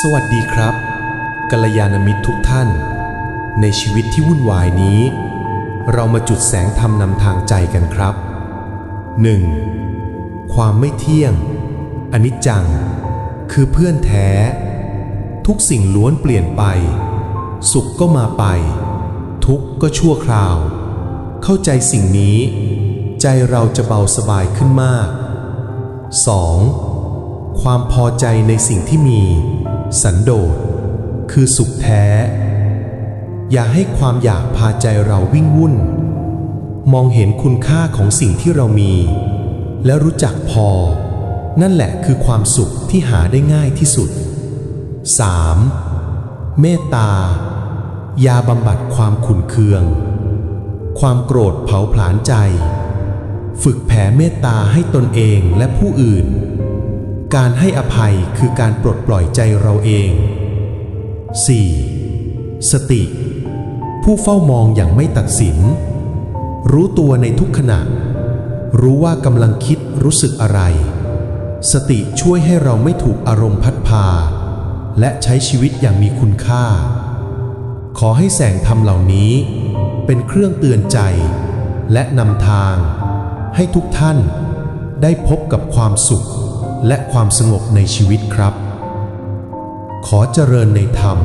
สวัสดีครับกัลยาณมิตรทุกท่าน ในชีวิตที่วุ่นวายนี้ เรามาจุดแสงธรรมนำทางใจกันครับ 1. ความไม่เที่ยง อนิจจัง คือเพื่อนแท้ ทุกสิ่งล้วนเปลี่ยนไป สุขก็มาไป ทุกข์ก็ชั่วคราว เข้าใจสิ่งนี้ ใจเราจะเบาสบายขึ้นมาก 2. ความพอใจในสิ่งที่มี สันโดษคือสุขแท้ อย่าให้ความอยากพาใจเราวิ่งวุ่น มองเห็นคุณค่าของสิ่งที่เรามี และรู้จักพอ นั่นแหละคือความสุขที่หาได้ง่ายที่สุด 3. เมตตายาบำบัดความขุนเคือง ความโกรธเผาผลาญใจ ฝึกแผ่เมตตาให้ตนเองและผู้อื่น การให้อภัยคือการปลดปล่อยใจเราเอง 4. สติ ผู้เฝ้ามองอย่างไม่ตัดสิน รู้ตัวในทุกขณะ รู้ว่ากำลังคิดรู้สึกอะไร สติช่วยให้เราไม่ถูกอารมณ์พัดพา และใช้ชีวิตอย่างมีคุณค่า ขอให้แสงธรรมเหล่านี้ เป็นเครื่องเตือนใจ และนำทาง ให้ทุกท่านได้พบกับความสุข และความสงบในชีวิตครับ ขอเจริญในธรรม